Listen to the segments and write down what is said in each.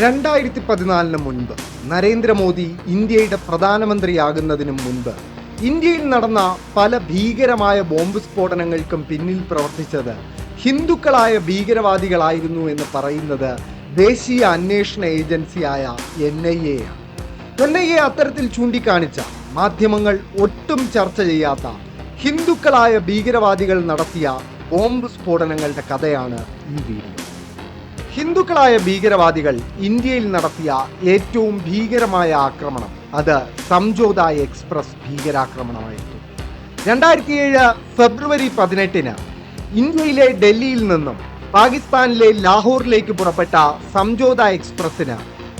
രണ്ടായിരത്തി പതിനാലിന് മുൻപ് നരേന്ദ്രമോദി ഇന്ത്യയുടെ പ്രധാനമന്ത്രിയാകുന്നതിന് മുൻപ് ഇന്ത്യയിൽ നടന്ന പല ഭീകരമായ ബോംബ് സ്ഫോടനങ്ങൾക്കും പിന്നിൽ പ്രവർത്തിച്ചത് ഹിന്ദുക്കളായ ഭീകരവാദികളായിരുന്നു എന്ന് പറയുന്നത് ദേശീയ അന്വേഷണ ഏജൻസിയായ എൻ ഐ എ ആണ്. എൻ ഐ എ അത്തരത്തിൽ ചൂണ്ടിക്കാണിച്ച മാധ്യമങ്ങൾ ഒട്ടും ചർച്ച ചെയ്യാത്ത ഹിന്ദുക്കളായ ഭീകരവാദികൾ നടത്തിയ ബോംബ് സ്ഫോടനങ്ങളുടെ കഥയാണ് ഈ വീഡിയോ. ഹിന്ദുക്കളായ ഭീകരവാദികൾ ഇന്ത്യയിൽ നടത്തിയ ഏറ്റവും ഭീകരമായ ആക്രമണം. അത് സംജോത എക്സ്പ്രസ് ഭീകരാക്രമണമായിരുന്നു. രണ്ടായിരത്തി ഏഴ് ഫെബ്രുവരി പതിനെട്ടിന് ഇന്ത്യയിലെ ഡൽഹിയിൽ നിന്നും പാകിസ്ഥാനിലെ ലാഹോറിലേക്ക് പുറപ്പെട്ട സംജോത എക്സ്പ്രസിന്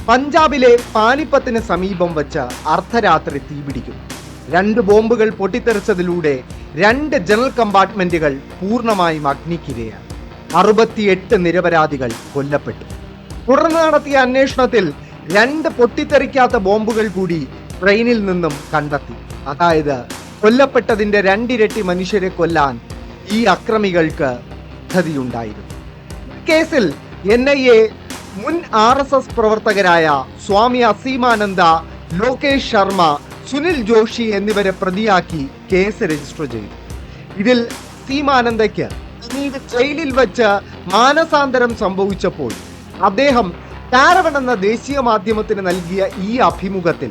പഞ്ചാബിലെ പാനിപ്പത്തിന് സമീപം വച്ച് അർദ്ധരാത്രി തീപിടിക്കും. രണ്ട് ബോംബുകൾ പൊട്ടിത്തെറിച്ചതിലൂടെ രണ്ട് ജനറൽ കമ്പാർട്ട്മെന്റുകൾ പൂർണമായും അഗ്നിക്കിരയാണ്. അറുപത്തിയെട്ട് നിരപരാധികൾ കൊല്ലപ്പെട്ടു. തുടർന്ന് നടത്തിയ അന്വേഷണത്തിൽ രണ്ട് പൊട്ടിത്തെറിക്കാത്ത ബോംബുകൾ കൂടി ട്രെയിനിൽ നിന്നും കണ്ടെത്തി. അതായത് കൊല്ലപ്പെട്ടതിന്റെ രണ്ടിരട്ടി മനുഷ്യരെ കൊല്ലാൻ ഈ അക്രമികൾക്ക് പദ്ധതിയുണ്ടായിരുന്നു. കേസിൽ എൻ ഐ എ മുൻ ആർ എസ് എസ് പ്രവർത്തകരായ സ്വാമി അസീമാനന്ദ ലോകേഷ് ശർമ്മ സുനിൽ ജോഷി എന്നിവരെ പ്രതിയാക്കി കേസ് രജിസ്റ്റർ ചെയ്തു. ഇതിൽ സീമാനന്ദയ്ക്ക് പിന്നീട് ജയിലിൽ വച്ച് മാനസാന്തരം സംഭവിച്ചപ്പോൾ അദ്ദേഹം കാരവൺ എന്ന ദേശീയ മാധ്യമത്തിന് നൽകിയ ഈ അഭിമുഖത്തിൽ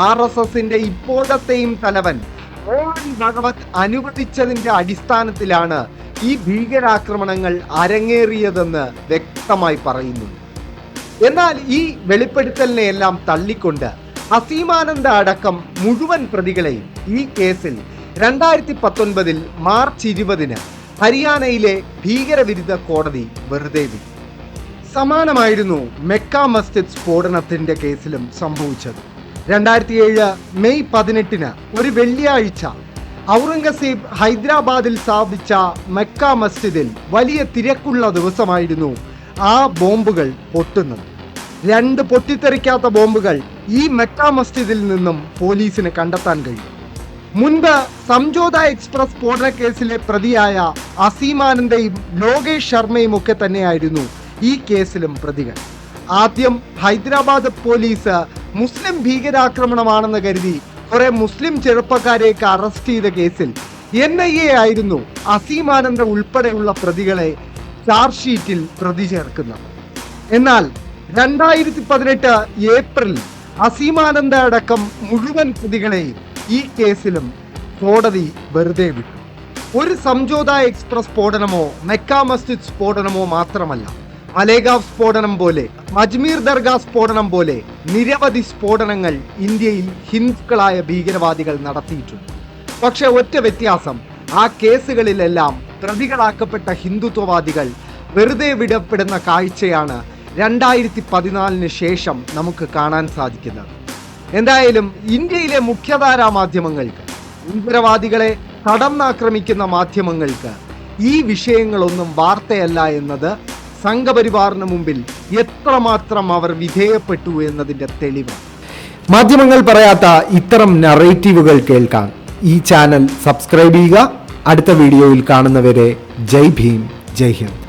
ആർ എസ് എസിന്റെ ഇപ്പോഴത്തെയും തലവൻ ഭഗവത് അനുവദിച്ചതിന്റെ അടിസ്ഥാനത്തിലാണ് ഈ ഭീകരാക്രമണങ്ങൾ അരങ്ങേറിയതെന്ന് വ്യക്തമായി പറയുന്നു. എന്നാൽ ഈ വെളിപ്പെടുത്തലിനെ എല്ലാം തള്ളിക്കൊണ്ട് അസീമാനന്ദ അടക്കം മുഴുവൻ പ്രതികളെയും ഈ കേസിൽ രണ്ടായിരത്തി പത്തൊൻപതിൽ മാർച്ച് ഇരുപതിന് ഹരിയാനയിലെ ഭീകരവിരുദ്ധ കോടതി വെറുതെ വിട്ടു സമാനമായിരുന്നു മെക്ക മസ്ജിദ് സ്ഫോടനത്തിന്റെ കേസിലും സംഭവിച്ചത്. രണ്ടായിരത്തി ഏഴ് മെയ് പതിനെട്ടിന് ഒരു വെള്ളിയാഴ്ച ഔറംഗസീബ് ഹൈദരാബാദിൽ സ്ഥാപിച്ച മെക്ക മസ്ജിദിൽ വലിയ തിരക്കുള്ള ദിവസമായിരുന്നു ആ ബോംബുകൾ പൊട്ടുന്നത്. രണ്ട് പൊട്ടിത്തെറിക്കാത്ത ബോംബുകൾ ഈ മെക്ക മസ്ജിദിൽ നിന്നും പോലീസിന് കണ്ടെത്താൻ കഴിയും. മുൻപ് സംജോത എക്സ്പ്രസ് സ്ഫോടന കേസിലെ പ്രതിയായ അസീമാനന്ദയും ലോകേഷ് ശർമ്മയും ഒക്കെ തന്നെയായിരുന്നു ഈ കേസിലും പ്രതികൾ. ആദ്യം ഹൈദരാബാദ് പോലീസ് മുസ്ലിം ഭീകരാക്രമണമാണെന്ന് കരുതി കുറെ മുസ്ലിം ചെറുപ്പക്കാരെയൊക്കെ അറസ്റ്റ് ചെയ്ത കേസിൽ എൻ ഐ എ ആയിരുന്നു അസീമാനന്ദ ഉൾപ്പെടെയുള്ള പ്രതികളെ ചാർജ് ഷീറ്റിൽ പ്രതി ചേർക്കുന്നത്. എന്നാൽ രണ്ടായിരത്തി പതിനെട്ട് ഏപ്രിൽ അസീമാനന്ദ അടക്കം മുഴുവൻ പ്രതികളെയും ഈ കേസിലും കോടതി വെറുതെ വിട്ടു. ഒരു സംജോത എക്സ്പ്രസ് സ്ഫോടനമോ മെക്ക മസ്ജിദ് സ്ഫോടനമോ മാത്രമല്ല മലേഗാവ് സ്ഫോടനം പോലെ അജ്മീർ ദർഗ സ്ഫോടനം പോലെ നിരവധി സ്ഫോടനങ്ങൾ ഇന്ത്യയിൽ ഹിന്ദുക്കളായ ഭീകരവാദികൾ നടത്തിയിട്ടുണ്ട്. പക്ഷെ ഒറ്റ വ്യത്യാസം ആ കേസുകളിലെല്ലാം പ്രതികളാക്കപ്പെട്ട ഹിന്ദുത്വവാദികൾ വെറുതെ വിടപ്പെടുന്ന കാഴ്ചയാണ് രണ്ടായിരത്തി പതിനാലിന് ശേഷം നമുക്ക് കാണാൻ സാധിക്കുന്നത്. എന്തായാലും ഇന്ത്യയിലെ മുഖ്യധാരാ മാധ്യമങ്ങൾക്ക് ഭീകരവാദികളെ കടന്നാക്രമിക്കുന്ന മാധ്യമങ്ങൾക്ക് ഈ വിഷയങ്ങളൊന്നും വാർത്തയല്ല എന്നത് സംഘപരിവാറിന് മുമ്പിൽ എത്രമാത്രം അവർ വിധേയപ്പെട്ടു എന്നതിന്റെ തെളിവ്. മാധ്യമങ്ങൾ പറയാത്ത ഇത്തരം നറേറ്റീവുകൾ കേൾക്കാൻ ഈ ചാനൽ സബ്സ്ക്രൈബ് ചെയ്യുക. അടുത്ത വീഡിയോയിൽ കാണുന്നവരെ ജയ് ഭീം ജയ് ഹിന്ദ്.